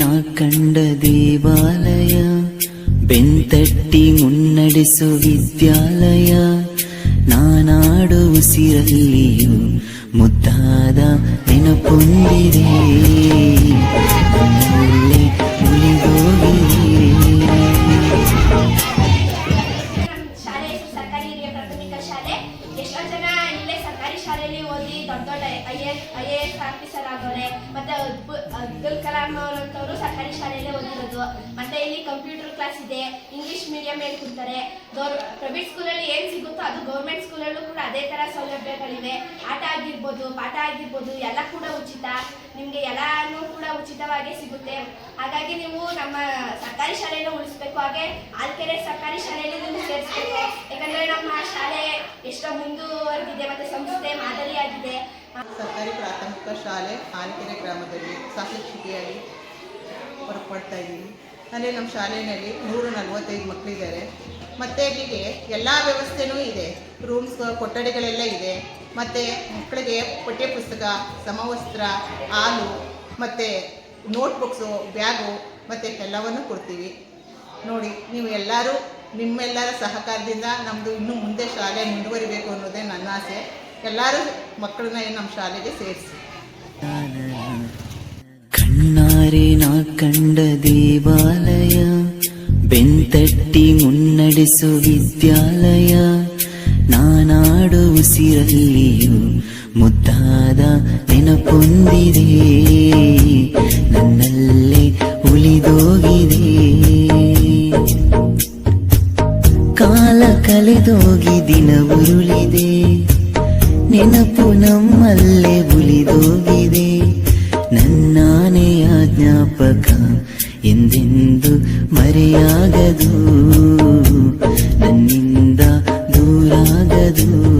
ನಾ ಕಂಡ ದೇವಾಲಯ, ಬೆಂತಟ್ಟಿ ಮುನ್ನಡೆಸು ವಿದ್ಯಾಲಯ. ನಾನಾಡು ಉಸಿರಲ್ಲಿಯೂ ಮುದ್ದಾದ ನೆನಪೊಂದಿದೆ ಸರ್ಕಾರಿ ಪ್ರಾಥಮಿಕ ಶಾಲೆ. ಎಷ್ಟೋ ಜನ ಇಲ್ಲೇ ಸರ್ಕಾರಿ ಶಾಲೆಯಲ್ಲಿ ಓದಿ ದೊಡ್ಡ ದೊಡ್ಡ ಐ ಎಸ್ ಐ ಆಗೋರೆ ಮತ್ತೆ ಅಬ್ದುಲ್ ಕಲಾಂ ಅವರಂತವರು ಸರ್ಕಾರಿ ಶಾಲೆಯಲ್ಲೇ ಓದಿರೋದು. ಮತ್ತೆ ಇಲ್ಲಿ ಕಂಪ್ಯೂಟರ್ ಕ್ಲಾಸ್ ಇದೆ ಇಂಗ್ಲಿಷ್ ಮೀಡಿಯಂ ಹೇಳ್ಕೊಡ್ತಾರೆ ಗೌರ್ ಪ್ರೈವೇಟ್ ಸ್ಕೂಲಲ್ಲಿ ಏನು ಸಿಗುತ್ತೋ ಅದು ಗೌರ್ಮೆಂಟ್ ಸ್ಕೂಲಲ್ಲೂ ಕೂಡ ಅದೇ ಥರ ಸೌಲಭ್ಯಗಳಿವೆ. ಆಟ ಆಗಿರ್ಬೋದು, ಪಾಠ ಆಗಿರ್ಬೋದು, ಎಲ್ಲ ಕೂಡ ಉಚಿತ. ನಿಮಗೆ ಎಲ್ಲಾನು ಕೂಡ ಉಚಿತವಾಗಿ ಸಿಗುತ್ತೆ. ಹಾಗಾಗಿ ನೀವು ನಮ್ಮ ಸರ್ಕಾರಿ ಶಾಲೆಯನ್ನು ಉಳಿಸ್ಬೇಕು. ಹಾಗೆ ಆಲ್ಕೆರೆ ಸರ್ಕಾರಿ ಶಾಲೆಯಲ್ಲಿ ನೀವು ಸೇರಿಸ್ಬೇಕು. ಯಾಕಂದ್ರೆ ನಮ್ಮ ಶಾಲೆ ಎಷ್ಟೋ ಮುಂದುವರೆದಿದೆ, ಮತ್ತೆ ಸಂಸ್ಥೆ ಮಾದರಿಯಾಗಿದೆ. ಸರ್ಕಾರಿ ಪ್ರಾಥಮಿಕ ಶಾಲೆ ಆಲಕೆರೆ ಗ್ರಾಮದಲ್ಲಿ ಸಹಶಿಕ್ಷಕಿಯಾಗಿ ಹೊರಪಡ್ತಾ ಇದ್ದೀನಿ. ಅಂದರೆ ನಮ್ಮ ಶಾಲೆಯಲ್ಲಿ ನೂರ ನಲ್ವತ್ತೈದು ಮಕ್ಕಳಿದ್ದಾರೆ ಮತ್ತು ಅಲ್ಲಿಗೆ ಎಲ್ಲ ವ್ಯವಸ್ಥೆನೂ ಇದೆ. ರೂಮ್ಸ್ ಕೊಠಡಿಗಳೆಲ್ಲ ಇದೆ. ಮತ್ತು ಮಕ್ಕಳಿಗೆ ಪಠ್ಯಪುಸ್ತಕ ಸಮವಸ್ತ್ರ, ಹಾಲು, ಮತ್ತು ನೋಟ್ಬುಕ್ಸು ಬ್ಯಾಗು ಮತ್ತು ಎಲ್ಲವನ್ನು ಕೊಡ್ತೀವಿ. ನೋಡಿ, ನೀವು ಎಲ್ಲರೂ ನಿಮ್ಮೆಲ್ಲರ ಸಹಕಾರದಿಂದ ನಮ್ಮದು ಇನ್ನೂ ಮುಂದೆ ಶಾಲೆ ಮುಂದುವರಿಬೇಕು ಅನ್ನೋದೇ ನನ್ನ ಆಸೆ. ಎಲ್ಲರೂ ಮಕ್ಕಳನ್ನ ನಮ್ಮ ಶಾಲೆಗೆ ಸೇರಿಸಿ. ಕಣ್ಣಾರೆ ನಾ ಕಂಡ ದೇವಾಲಯ, ಬೆಂತಟ್ಟಿ ಮುನ್ನಡೆಸು ವಿದ್ಯಾಲಯ, ನಾನಾಡು ಉಸಿರಲ್ಲಿಯೂ ಮುದ್ದಾದ ನೆನಪೊಂದಿದೆ ನನ್ನಲ್ಲೇ ಉಳಿದೋಗಿದೆ. ಕಾಲ ಕಳೆದೋಗಿ ದಿನ ಉರುಳಿದೆ. ನೆನಪು ನಮ್ಮಲ್ಲೇ ಉಳಿದೋಗಿದೆ. ನನ್ನಾನೆಯ ಜ್ಞಾಪಕ ಎಂದೆಂದು ಮರೆಯಾಗದು.